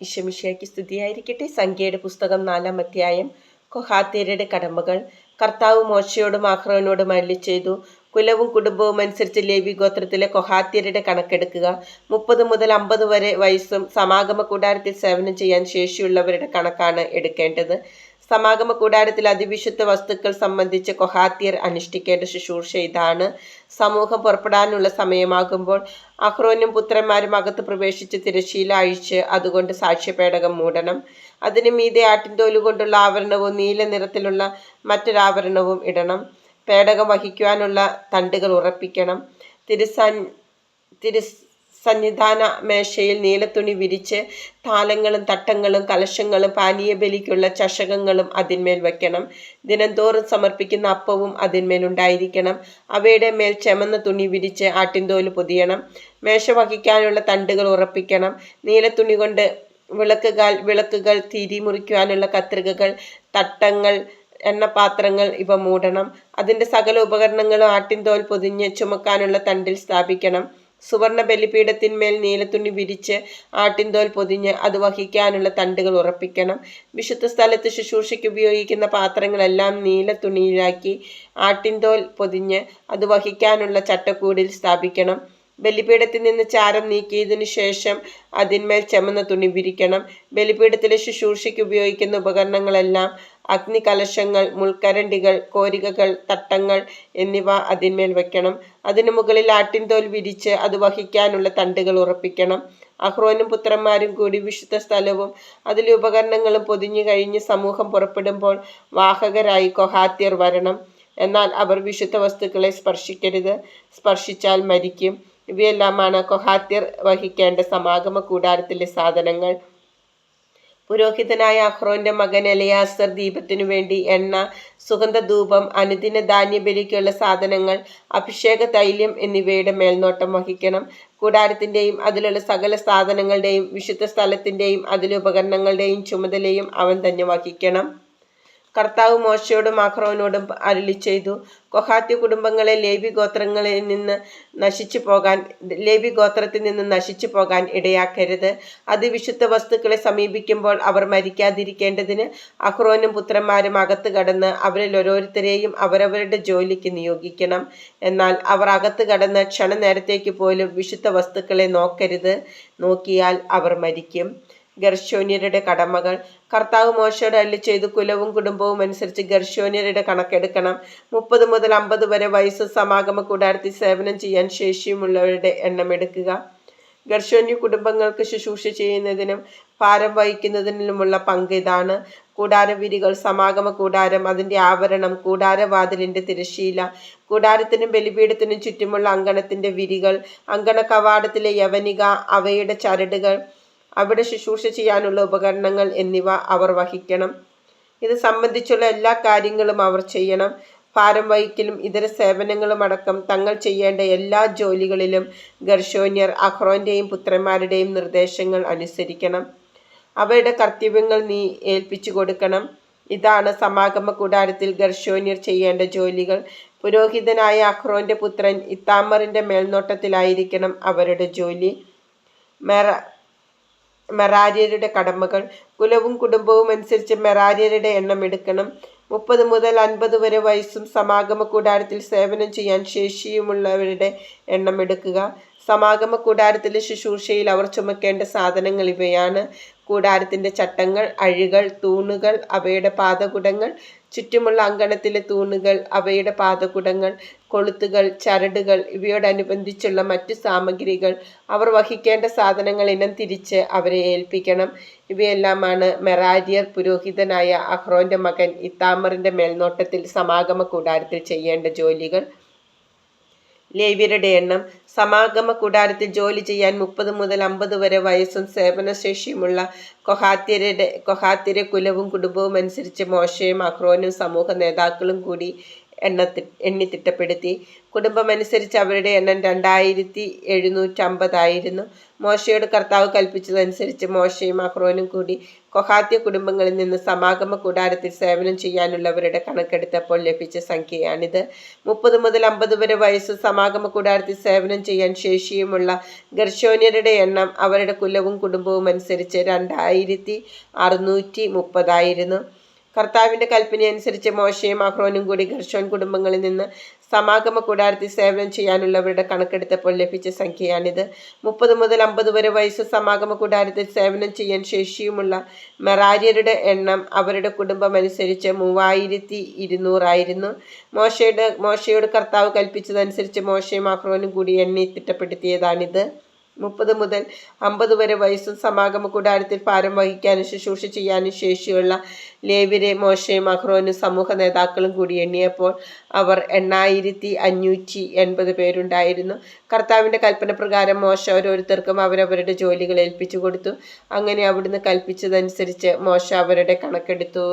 ഈശമിഷയ്ക്ക് സ്തുതിയായിരിക്കട്ടെ. സംഖ്യയുടെ പുസ്തകം നാലാം അധ്യായം. കൊഹാത്തേരയുടെ കടമ്പകൾ കർത്താവ് മോശയോടും ആഹ്റോനോടും അരളി ചെയ്തു കുലവും കുടുംബവും അനുസരിച്ച് ലേവി ഗോത്രത്തിലെ കൊഹാത്തിയരുടെ കണക്കെടുക്കുക. മുപ്പത് മുതൽ അമ്പത് വരെ വയസ്സും സമാഗമ കൂടാരത്തിൽ സേവനം ചെയ്യാൻ ശേഷിയുള്ളവരുടെ കണക്കാണ് എടുക്കേണ്ടത്. സമാഗമ കൂടാരത്തിൽ അതിവിശുദ്ധ വസ്തുക്കൾ സംബന്ധിച്ച് കൊഹാത്തിയർ അനുഷ്ഠിക്കേണ്ട ശുശ്രൂഷ ഇതാണ്. സമൂഹം പുറപ്പെടാനുള്ള സമയമാകുമ്പോൾ അഹ്റോനും പുത്രന്മാരും അകത്ത് പ്രവേശിച്ച് തിരശീല അഴിച്ച് അതുകൊണ്ട് സാക്ഷ്യപേടകം മൂടണം. അതിന് മീതെ ആട്ടിൻതോൽ കൊണ്ടുള്ള ആവരണവും നീല നിറത്തിലുള്ള മറ്റൊരാവരണവും ഇടണം. പേടകം വഹിക്കുവാനുള്ള തണ്ടുകൾ ഉറപ്പിക്കണം. തിരുസാൻ തിരുസ് സന്നിധാന മേശയിൽ നീലത്തുണി വിരിച്ച് താലങ്ങളും തട്ടങ്ങളും കലശങ്ങളും പാനീയബലിക്കുള്ള ചഷകങ്ങളും അതിന്മേൽ വയ്ക്കണം ദിനംതോറും സമർപ്പിക്കുന്ന അപ്പവും അതിന്മേൽ ഉണ്ടായിരിക്കണം. അവയുടെ മേൽ ചെമന്ന തുണി വിരിച്ച് ആട്ടിൻതോൽ പൊതിയണം. മേശ വഹിക്കാനുള്ള തണ്ടുകൾ ഉറപ്പിക്കണം. നീലത്തുണി കൊണ്ട് വിളക്കുകൾ വിളക്കുകൾ തിരി മുറിക്കുവാനുള്ള കത്രികകൾ തട്ടങ്ങൾ എണ്ണപാത്രങ്ങൾ ഇവ മൂടണം. അതിന്റെ സകല ഉപകരണങ്ങളും ആട്ടിൻതോൽ പൊതിഞ്ഞ് ചുമക്കാനുള്ള തണ്ടിൽ സ്ഥാപിക്കണം. സുവർണ ബലിപീഠത്തിന്മേൽ നീലത്തുണി വിരിച്ച് ആട്ടിൻതോൽ പൊതിഞ്ഞ് അത് വഹിക്കാനുള്ള തണ്ടുകൾ ഉറപ്പിക്കണം. വിശുദ്ധ സ്ഥലത്ത് ശുശ്രൂഷയ്ക്ക് ഉപയോഗിക്കുന്ന പാത്രങ്ങളെല്ലാം നീലത്തുണിയിലാക്കി ആട്ടിൻതോൽ പൊതിഞ്ഞ് അത് വഹിക്കാനുള്ള ചട്ടക്കൂടിൽ സ്ഥാപിക്കണം. ബലിപീഠത്തിൽ നിന്ന് ചാരം നീക്കിയതിനു ശേഷം അതിന്മേൽ ചെമന്ന തുണി വിരിക്കണം. ബലിപീഠത്തിലെ ശുശ്രൂഷയ്ക്ക് ഉപയോഗിക്കുന്ന ഉപകരണങ്ങളെല്ലാം അഗ്നികലശങ്ങൾ മുൾക്കരണ്ടികൾ കോരികകൾ തട്ടങ്ങൾ എന്നിവ അതിന്മേൽ വെക്കണം. അതിനു മുകളിൽ ആട്ടിൻതോൽ വിരിച്ച് അത് വഹിക്കാനുള്ള തണ്ടുകൾ ഉറപ്പിക്കണം. അഹ്റോനും പുത്രന്മാരും കൂടി വിശുദ്ധ സ്ഥലവും അതിലെ ഉപകരണങ്ങളും പൊതിഞ്ഞു കഴിഞ്ഞ് സമൂഹം പുറപ്പെടുമ്പോൾ വാഹകരായി കൊഹാത്യർ വരണം. എന്നാൽ അവർ വിശുദ്ധ വസ്തുക്കളെ സ്പർശിക്കരുത്. സ്പർശിച്ചാൽ മരിക്കും. ഇവയെല്ലാമാണ് കൊഹാത്യർ വഹിക്കേണ്ട സമാഗമ കൂടാരത്തിലെ സാധനങ്ങൾ. പുരോഹിതനായ അഹ്റോന്റെ മകൻ എലയാസർ ദീപത്തിനു വേണ്ടി എണ്ണ സുഗന്ധധൂപം അനുദിന ധാന്യബലിക്കുള്ള സാധനങ്ങൾ അഭിഷേക തൈലം എന്നിവയുടെ മേൽനോട്ടം വഹിക്കണം. കൂടാരത്തിന്റെയും അതിലുള്ള സകല സാധനങ്ങളുടെയും വിശുദ്ധ സ്ഥലത്തിന്റെയും അതിലുപകരണങ്ങളുടെയും ചുമതലയും അവൻ തന്നെ വഹിക്കണം. കർത്താവ് മോശയോടും അഹ്റോനോടും അരളി ചെയ്തു. കൊഹാത്യ കുടുംബങ്ങളെ ലേവി ഗോത്രങ്ങളിൽ നിന്ന് നശിച്ചു പോകാൻ ലേവി ഗോത്രത്തിൽ നിന്ന് നശിച്ചു പോകാൻ ഇടയാക്കരുത്. അതിവിശുദ്ധ വസ്തുക്കളെ സമീപിക്കുമ്പോൾ അവർ മരിക്കാതിരിക്കേണ്ടതിന് അഹ്റോനും പുത്രന്മാരും അകത്ത് കടന്ന് അവരിൽ ഓരോരുത്തരെയും അവരവരുടെ ജോലിക്ക് നിയോഗിക്കണം. എന്നാൽ അവർ അകത്ത് കടന്ന് ക്ഷണനേരത്തേക്ക് പോലും വിശുദ്ധ വസ്തുക്കളെ നോക്കരുത്. നോക്കിയാൽ അവർ മരിക്കും. ഗർശോന്യരുടെ കടമകൾ. കർത്താവ് മോശയുടെ അല്ലി ചെയ്തു കുലവും കുടുംബവും അനുസരിച്ച് ഗർശോന്യരുടെ കണക്കെടുക്കണം. മുപ്പത് മുതൽ അമ്പത് വരെ വയസ്സ് സമാഗമ കൂടാരത്തിൽ സേവനം ചെയ്യാൻ ശേഷിയുമുള്ളവരുടെ എണ്ണം എടുക്കുക. ഗർശോന്യ കുടുംബങ്ങൾക്ക് ശുശ്രൂഷ ചെയ്യുന്നതിനും ഭാരം വഹിക്കുന്നതിനുമുള്ള പങ്ക് ഇതാണ്. കൂടാരവിരികൾ സമാഗമ കൂടാരം അതിന്റെ ആവരണം കൂടാരവാതിലിന്റെ തിരശീല കൂടാരത്തിനും ബലിപീഠത്തിനും ചുറ്റുമുള്ള അങ്കണത്തിന്റെ വിരികൾ അങ്കണ കവാടത്തിലെ യവനിക അവയുടെ ചരടുകൾ അവിടെ ശുശ്രൂഷ ചെയ്യാനുള്ള ഉപകരണങ്ങൾ എന്നിവ അവർ വഹിക്കണം. ഇത് സംബന്ധിച്ചുള്ള എല്ലാ കാര്യങ്ങളും അവർ ചെയ്യണം. ഭാരം വഹിക്കലും ഇതര സേവനങ്ങളും അടക്കം തങ്ങൾ ചെയ്യേണ്ട എല്ലാ ജോലികളിലും ഗർഷോന്യർ അഹ്റോന്റെയും പുത്രന്മാരുടെയും നിർദ്ദേശങ്ങൾ അനുസരിക്കണം. അവരുടെ കർത്തവ്യങ്ങൾ നീ ഏൽപ്പിച്ചു കൊടുക്കണം. ഇതാണ് സമാഗമ കൂടാരത്തിൽ ഗർഷോന്യർ ചെയ്യേണ്ട ജോലികൾ. പുരോഹിതനായ അഹ്റോന്റെ പുത്രൻ ഇത്താമറിന്റെ മേൽനോട്ടത്തിലായിരിക്കണം അവരുടെ ജോലി. മെറ മെറാര്യരുടെ കടമകൾ. കുലവും കുടുംബവും അനുസരിച്ച് മെറാര്യരുടെ എണ്ണം എടുക്കണം. മുപ്പത് മുതൽ അൻപത് വരെ വയസ്സും സമാഗമ കൂടാരത്തിൽ സേവനം ചെയ്യാൻ ശേഷിയുമുള്ളവരുടെ എണ്ണം എടുക്കുക. സമാഗമ കൂടാരത്തിലെ ശുശ്രൂഷയിൽ അവർ ചുമക്കേണ്ട സാധനങ്ങൾ ഇവയാണ്. കൂടാരത്തിന്റെ ചട്ടങ്ങൾ അഴികൾ തൂണുകൾ അവയുടെ പാതകുടങ്ങൾ ചുറ്റുമുള്ള അങ്കണത്തിലെ തൂണുകൾ അവയുടെ പാതകുടങ്ങൾ കൊളുത്തുകൾ ചരടുകൾ ഇവയോടനുബന്ധിച്ചുള്ള മറ്റു സാമഗ്രികൾ. അവർ വഹിക്കേണ്ട സാധനങ്ങൾ ഇനം തിരിച്ച് അവരെ ഏൽപ്പിക്കണം. ഇവയെല്ലാമാണ് മെറാരിയർ പുരോഹിതനായ അഹ്റോന്റെ മകൻ ഇത്താമറിന്റെ മേൽനോട്ടത്തിൽ സമാഗമ കൂടാരത്തിൽ ചെയ്യേണ്ട ജോലികൾ. ലേവ്യരുടെ എണ്ണം. സമാഗമ കൂടാരത്തിൽ ജോലി ചെയ്യാൻ മുപ്പത് മുതൽ അമ്പത് വരെ വയസ്സും സേവനശേഷിയുമുള്ള കൊഹാത്യരുടെ കൊഹാത്യരെ കുലവും കുടുംബവും അനുസരിച്ച് മോശയും അഹ്റോനും സമൂഹ നേതാക്കളും കൂടി എണ്ണത്തി എണ്ണി തിട്ടപ്പെടുത്തി. കുടുംബമനുസരിച്ച് അവരുടെ എണ്ണം രണ്ടായിരത്തി എഴുന്നൂറ്റമ്പതായിരുന്നു മോശയോട് കർത്താവ് കൽപ്പിച്ചതനുസരിച്ച് മോശയും അഹ്റോനും കൂടി കൊഹാത്യ കുടുംബങ്ങളിൽ നിന്ന് സമാഗമ കൂടാരത്തിൽ സേവനം ചെയ്യാനുള്ളവരുടെ കണക്കെടുത്തപ്പോൾ ലഭിച്ച സംഖ്യയാണിത്. മുപ്പത് മുതൽ അമ്പത് വരെ വയസ്സ് സമാഗമ കൂടാരത്തിൽ സേവനം ചെയ്യാൻ ശേഷിയുമുള്ള ഗർശോന്യരുടെ എണ്ണം അവരുടെ കുലവും കുടുംബവും അനുസരിച്ച് രണ്ടായിരത്തി അറുന്നൂറ്റി മുപ്പതായിരുന്നു കർത്താവിന്റെ കൽപ്പനയനുസരിച്ച് മോശയും അഹ്റോനും കൂടി ഘർഷോൻ കുടുംബങ്ങളിൽ നിന്ന് സമാഗമ കൂടാരത്തിൽ സേവനം ചെയ്യാനുള്ളവരുടെ കണക്കെടുത്തപ്പോൾ ലഭിച്ച സംഖ്യയാണിത്. മുപ്പത് മുതൽ അമ്പത് വരെ വയസ്സ് സമാഗമ കൂടാരത്തിൽ സേവനം ചെയ്യാൻ ശേഷിയുമുള്ള മെറാരിയരുടെ എണ്ണം അവരുടെ കുടുംബം അനുസരിച്ച് മൂവായിരത്തി ഇരുന്നൂറായിരുന്നു മോശയുടെ മോശയോട് കർത്താവ് കൽപ്പിച്ചതനുസരിച്ച് മോശയും അഹ്റോനും കൂടി എണ്ണി തിട്ടപ്പെടുത്തിയതാണിത്. മുപ്പത് മുതൽ അമ്പത് വരെ വയസ്സും സമാഗമ കൂടാരത്തിൽ ഭാരം വഹിക്കാനും ശുശ്രൂഷ ചെയ്യാനും ശേഷിയുള്ള ലേവിരെ മോശയും അഹ്റോനും സമൂഹ നേതാക്കളും കൂടി എണ്ണിയപ്പോൾ അവർ എണ്ണായിരത്തി അഞ്ഞൂറ്റി എൺപത് പേരുണ്ടായിരുന്നു. കർത്താവിന്റെ കൽപ്പന പ്രകാരം മോശ ഓരോരുത്തർക്കും അവരവരുടെ ജോലികൾ ഏൽപ്പിച്ചു കൊടുത്തു. അങ്ങനെ അവിടുന്ന് കൽപ്പിച്ചതനുസരിച്ച് മോശ അവരുടെ കണക്കെടുത്തു.